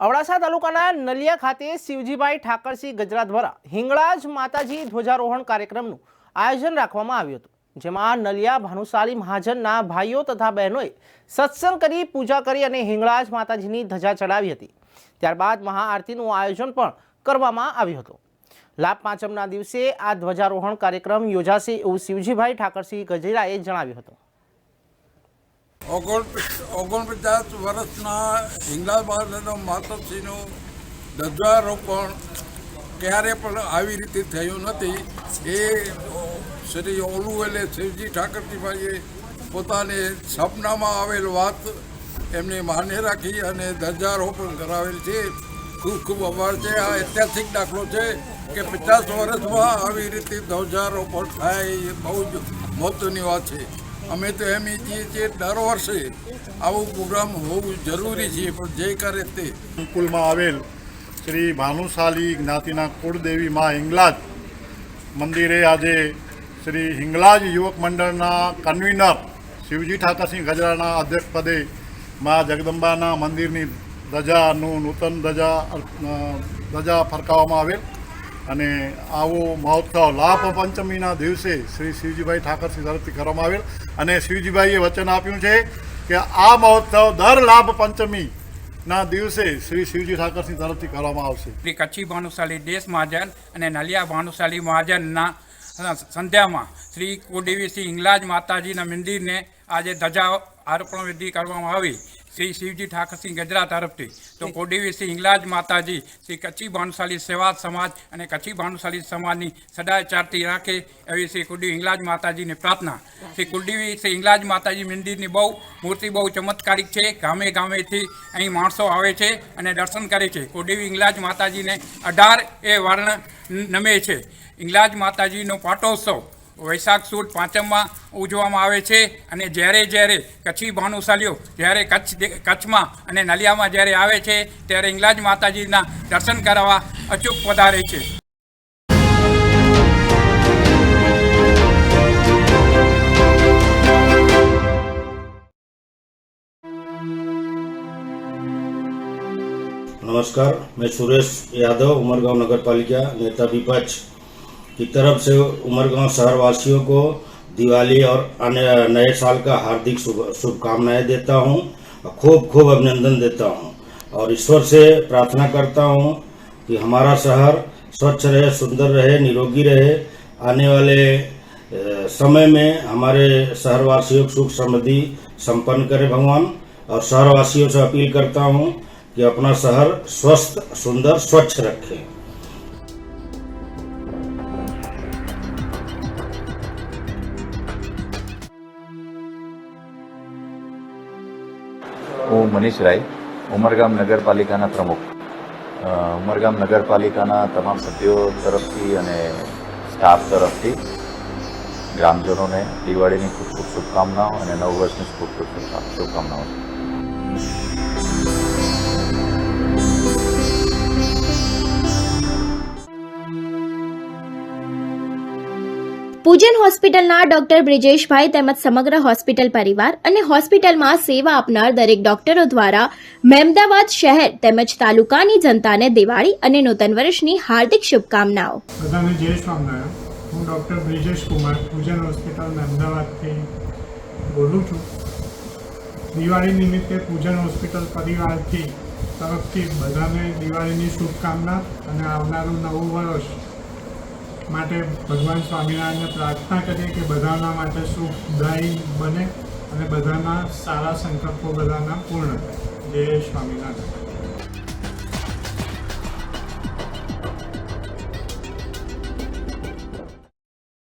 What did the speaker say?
અબડાસા તાલુકાના નલિયા ખાતે શિવજીભાઈ ઠાકરસિંહ ગજરા દ્વારા હિંગળાજ માતાજી ધ્વજારોહણ કાર્યક્રમનું આયોજન રાખવામાં આવ્યું હતું, જેમાં નલિયા ભાનુશાલી મહાજનના ભાઈઓ તથા બહેનોએ સત્સંગ કરી, પૂજા કરી અને હિંગળાજ માતાજીની ધજા ચડાવી હતી. ત્યારબાદ મહાઆરતીનું આયોજન પણ કરવામાં આવ્યું હતું. લાભ પાંચમના દિવસે આ ધ્વજારોહણ કાર્યક્રમ યોજાશે એવું શિવજીભાઈ ઠાકરસિંહ ગજેરાએ જણાવ્યું હતું. ઓગણ ઓગણપચાસ વર્ષના હિંગલાલ મહારાજનો માતોશ્રીનું ધ્વજારોપણ ક્યારે પણ આવી રીતે થયું નથી, એ શ્રી ઓલુવેલે શિવજી ઠાકરજીભાઈએ પોતાને સપનામાં આવેલ વાત એમને માન્ય રાખી અને ધ્વજારોપણ કરાવેલ છે. ખૂબ ખૂબ આભાર છે. આ ઐતિહાસિક દાખલો છે કે પચાસ વર્ષમાં આવી રીતે ધ્વજારોપણ થાય એ બહુ જ મહત્વની વાત છે. અમે તો એમ ઈચ્છીએ છીએ દર વર્ષે આવું પ્રોગ્રામ હોવું જરૂરી છે, પણ જે કરે તે. સંકુલમાં આવેલ શ્રી ભાનુશાલી જ્ઞાતિના કુળદેવી મા હિંગલાજ મંદિરે આજે શ્રી હિંગલાજ યુવક મંડળના કન્વીનર શિવજી ઠાકરસિંહ ગજરાના અધ્યક્ષપદે મા જગદંબાના મંદિરની ધજાનું નૂતન ધજા ધજા ફરકાવવામાં આવેલ. અને આવો મહોત્સવ લાભ પંચમીના દિવસે શ્રી શિવજીભાઈ ઠાકરસિંહ તરફથી કરવામાં આવેલ. અને શિવજીભાઈએ વચન આપ્યું છે કે આ મહોત્સવ દર લાભ પંચમી ના દિવસે શ્રી શિવજી ઠાકરસિંહ તરફથી કરવામાં આવશે. શ્રી કચ્છી ભાનુશાલી દેશ મહાજન અને નલિયા ભાનુશાલી મહાજનના સંધ્યામાં શ્રી કુળદેવી શ્રી ઇંગલાજ માતાજીના મંદિરને આજે ધજા અર્પણ વિધિ કરવામાં આવી. શ્રી શિવજી ઠાકરસિંહ ગજરા તરફથી. તો કોડીવી શ્રી હિંગલાજ માતાજી, શ્રી કચ્છી ભાનુશાલી સેવા સમાજ અને કચ્છી ભાનુશાલી સમાજની સદાય ચારતી રાખે એવી શ્રી કુળદેવી હિંગલાજ માતાજીની પ્રાર્થના. શ્રી કુડીવી શ્રી હિંગલાજ માતાજી મંદિરની બહુ મૂર્તિ બહુ ચમત્કારિક છે. ગામે ગામેથી અહીં માણસો આવે છે અને દર્શન કરે છે. કુળદેવી હિંગલાજ માતાજીને અઢાર એ વર્ણ નમે છે. હિંગલાજ માતાજીનો પાટોત્સવ વૈશાખ સુદ પાંચમમાં ઉજવવામાં આવે છે અને જ્યારે જ્યારે કચ્છી ભાનુશાલીઓ જ્યારે કચ્છ કચ્છમાં અને નલિયામાં જ્યારે આવે છે, ત્યારે ઇંગલાજ માતાજીના દર્શન કરાવવા અચૂક પધારે છે. નમસ્કાર, મેં સુરેશ યાદવ ઉમરગાંવ નગરપાલિકા નેતા વિપક્ષ की तरफ़ से उमरगांव शहर वासियों को दिवाली और नए साल का हार्दिक शुभकामनाएँ देता हूँ और खूब खूब अभिनंदन देता हूँ। और ईश्वर से प्रार्थना करता हूँ कि हमारा शहर स्वच्छ रहे, सुंदर रहे, निरोगी रहे। आने वाले समय में हमारे शहरवासियों को सुख समृद्धि संपन्न करे भगवान। और शहरवासियों से अपील करता हूँ कि अपना शहर स्वस्थ, सुंदर, स्वच्छ रखें। હું મનીષ રાય, ઉમરગામ નગરપાલિકાના પ્રમુખ. ઉમરગામ નગરપાલિકાના તમામ સભ્યો તરફથી અને સ્ટાફ તરફથી ગ્રામજનોને દિવાળીની ખૂબ ખૂબ શુભકામનાઓ અને નવ વર્ષની ખૂબ ખૂબ શુભકા- શુભકામનાઓ. પૂજન હોસ્પિટલના ડોક્ટર બ્રિજેશભાઈ તેમજ સમગ્ર હોસ્પિટલ પરિવાર અને હોસ્પિટલમાં સેવા આપનાર દરેક ડોક્ટરો દ્વારા મહેમદાવાદ શહેર તેમજ તાલુકાની જનતાને દિવાળી અને નૂતન વર્ષની હાર્દિક શુભકામનાઓ. બધાને જય સ્વામિનારાયણ. હું ડોક્ટર બ્રિજેશ કુમાર પૂજન હોસ્પિટલ મહેમદાવાદથી બોલું છું. દિવાળી નિમિત્તે પૂજન હોસ્પિટલ પરિવારથી તરફથી બધાને દિવાળીની શુભકામના અને આવનારું નવું વર્ષ માટે ભગવાન સ્વામિનારાયણને પ્રાર્થના કરીએ કે બધાના માટે સુખદાયી બને અને બધાના સારા સંકલ્પો બધાના પૂર્ણ થાય. જય સ્વામિનારાયણ.